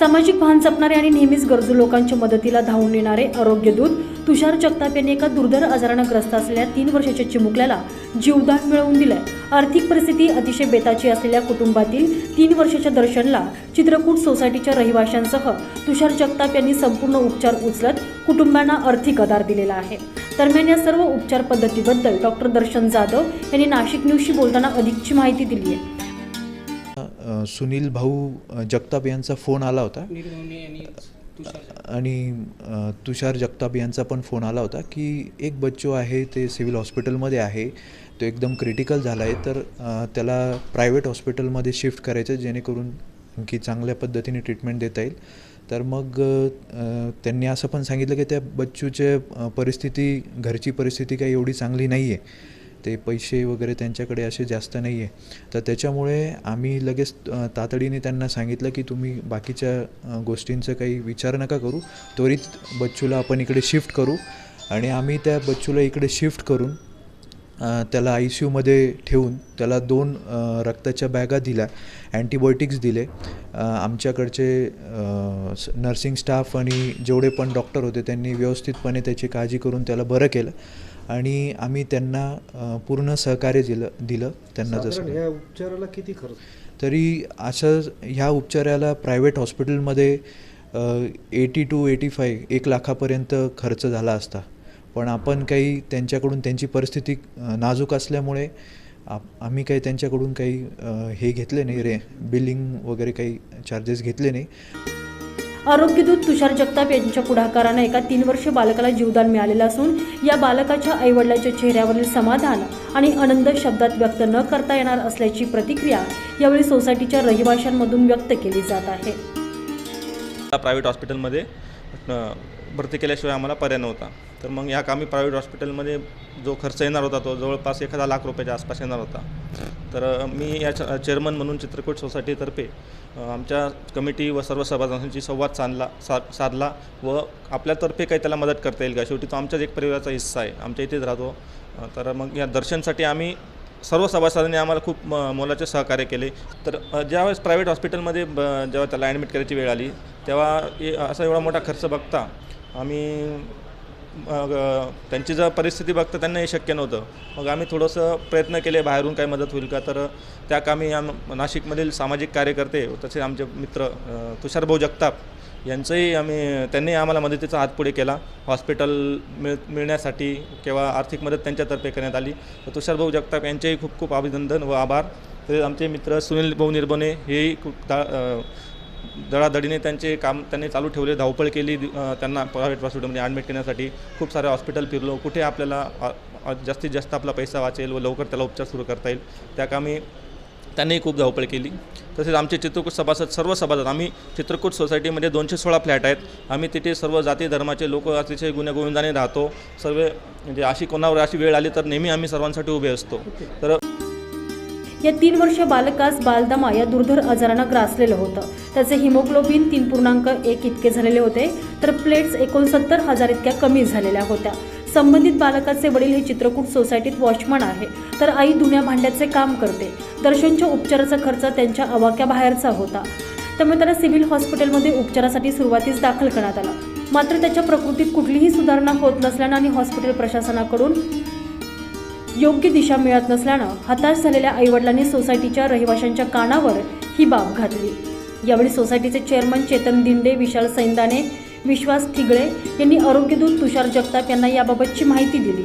सामाजिक भान जपणारे आणि नेहमीच गरजू लोकांच्या मदतीला धावून येणारे आरोग्यदूत तुषार जगताप यांनी एका दुर्धर आजारानं ग्रस्त असलेल्या तीन वर्षाच्या चिमुकल्याला जीवदान मिळवून दिलंय. आर्थिक परिस्थिती अतिशय बेताची असलेल्या कुटुंबातील तीन वर्षाच्या दर्शनला चित्रकूट सोसायटीच्या रहिवाशांसह तुषार जगताप यांनी संपूर्ण उपचार उचलत कुटुंबांना आर्थिक आधार दिलेला आहे. दरम्यान या सर्व उपचार पद्धतीबद्दल डॉक्टर दर्शन जाधव यांनी नाशिक न्यूजशी बोलताना अधिकची माहिती दिली आहे सुनील भाऊ जगताप यांचा फोन आला होता. आणि तुषार जगताप. यांचा पण फोन आला होता की एक बच्चो आहे ते सिव्हिल हॉस्पिटलमध्ये आहे तो एकदम क्रिटिकल झाला आहे तर त्याला प्रायव्हेट हॉस्पिटलमध्ये शिफ्ट करायचं जेणेकरून आणखी चांगल्या पद्धतीने ट्रीटमेंट देता येईल. तर मग त्यांनी असं पण सांगितलं की त्या बच्चूचे परिस्थिती घरची परिस्थिती काही एवढी चांगली नाही आहे ते पैसे वगैरे त्यांच्याकडे असे जास्त नाही आहे तर त्याच्यामुळे आम्ही लगेच तातडीने त्यांना सांगितलं की तुम्ही बाकीच्या गोष्टींचं काही विचार नका करू. त्वरित बच्चूला आपण इकडे शिफ्ट करू. आणि आम्ही त्या बच्चूला इकडे शिफ्ट करून त्याला आय सी यूमध्ये ठेवून त्याला दोन रक्ताच्या बॅगा दिल्या अँटीबायोटिक्स दिले. आमच्याकडचे स- नर्सिंग स्टाफ आणि जेवढे पण डॉक्टर होते त्यांनी व्यवस्थितपणे त्याची काळजी करून त्याला बरं केलं. आणि आम्ही त्यांना पूर्ण सहकार्य दिलं दिलं त्यांना जसं. या उपचाराला किती खर्च? तरी असं ह्या उपचाराला प्रायव्हेट हॉस्पिटलमध्ये एटी टू एटी फाय एक लाखापर्यंत खर्च झाला असता. पण आपण काही त्यांच्याकडून त्यांची परिस्थिती नाजूक असल्यामुळे आप आम्ही काही त्यांच्याकडून काही हे घेतले नाही रे बिलिंग वगैरे काही चार्जेस घेतले नाही. आरोग्यदूत तुषार जगताप यांच्या पुढाकारानं एका तीन वर्ष बालकाला जीवदान मिळालेलं असून या बालकाच्या आईवडिलांच्या चेहऱ्यावरील समाधान आणि आनंद शब्दात व्यक्त न करता येणार असल्याची प्रतिक्रिया यावेळी सोसायटीच्या रहिवाशांमधून व्यक्त केली जात आहे. प्रायव्हेट हॉस्पिटलमध्ये भरती केल्याशिवाय आम्हाला पर्याय नव्हता. तर मग या कामी प्रायव्हेट हॉस्पिटलमध्ये जो खर्च येणार होता तो जवळपास एखादा लाख रुपयाच्या आसपास येणार होता. तर मी या चेअरमन म्हणून चित्रकूट सोसायटीतर्फे आमच्या कमिटी व सर्व सभासदांशी संवाद साधला सा साधला व आपल्यातर्फे काही त्याला मदत करता येईल का? शेवटी तो आमच्याच एक परिवाराचा हिस्सा आहे आमच्या इथेच राहतो. तर मग या दर्शनसाठी आम्ही सर्व सभासदांनी आम्हाला खूप म मोलाचे सहकार्य केले. तर ज्यावेळेस प्रायव्हेट हॉस्पिटलमध्ये ब जेव्हा त्याला ॲडमिट करायची वेळ आली तेव्हा असा एवढा मोठा खर्च बघता आम्ही त्यांची जर परिस्थिती बघता त्यांना हे शक्य नव्हतं. मग आम्ही थोडंसं प्रयत्न केले बाहेरून काही मदत होईल का? तर त्या कामी आम नाशिकमधील सामाजिक कार्यकर्ते तसेच आमचे मित्र तुषारभाऊ जगताप यांचंही आम्ही त्यांनी आम्हाला मदतीचा हात पुढे केला. हॉस्पिटल मिळ मिळण्यासाठी किंवा आर्थिक मदत त्यांच्यातर्फे करण्यात आली. तर तुषारभाऊ जगताप यांचेही खूप खूप अभिनंदन व आभार. तसेच आमचे मित्र सुनील भाऊ निर्बोने हेही खूप दडादडीने त्यांचे काम त्यांनी चालू ठेवले धावपळ केली त्यांना प्रायव्हेट हॉस्पिटलमध्ये ॲडमिट करण्यासाठी. खूप सारे हॉस्पिटल फिरलो. कुठे आपल्याला जास्तीत जास्त आपला पैसा वाचेल व लवकर त्याला उपचार सुरू करता येईल त्या कामी त्यांनीही खूप धावपळ केली. तसेच आमचे चित्रकूट सभासद सर्व सभासद आम्ही चित्रकूट सोसायटीमध्ये दोनशे सोळा फ्लॅट आहेत. आम्ही तिथे सर्व जाती धर्माचे लोक अतिशय गुण्यागोविंदाने राहतो. सर्व म्हणजे अशी कोणावर अशी वेळ आली तर नेहमी आम्ही सर्वांसाठी उभे असतो. तर या तीन वर्ष बालकास बालदमा या दुर्धर आजारानं ग्रासलेलं होतं. त्याचे हिमोग्लोबिन तीन पूर्णांक एक इतके झालेले होते तर प्लेट्स एकोणसत्तर हजार इतक्या कमी झालेल्या होत्या. संबंधित बालकाचे वडील हे चित्रकूट सोसायटीत वॉचमन आहे तर आई धुण्या भांड्याचे काम करते. दर्शनच्या उपचाराचा खर्च त्यांच्या आवाक्याबाहेरचा होता. त्यामुळे त्याला सिव्हिल हॉस्पिटलमध्ये उपचारासाठी सुरुवातीस दाखल करण्यात आला. मात्र त्याच्या प्रकृतीत कुठलीही सुधारणा होत नसल्यानं आणि हॉस्पिटल प्रशासनाकडून योग्य दिशा मिळत नसल्यानं हताश झालेल्या आईवडिलांनी सोसायटीच्या रहिवाशांच्या कानावर ही बाब घातली. यावेळी सोसायटीचे चेअरमन चेतन दिंडे विशाल सैंदाने विश्वास ठिगळे यांनी आरोग्यदूत तुषार जगताप यांना याबाबतची माहिती दिली.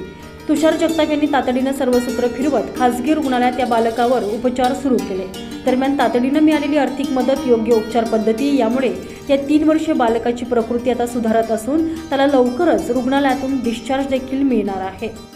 तुषार जगताप यांनी तातडीनं सर्व सूत्र फिरवत खासगी रुग्णालयात या बालकावर उपचार सुरू केले. दरम्यान तातडीनं मिळालेली आर्थिक मदत योग्य उपचार पद्धती यामुळे या तीन वर्षे बालकाची प्रकृती आता सुधारत असून त्याला लवकरच रुग्णालयातून डिस्चार्ज देखील मिळणार आहे.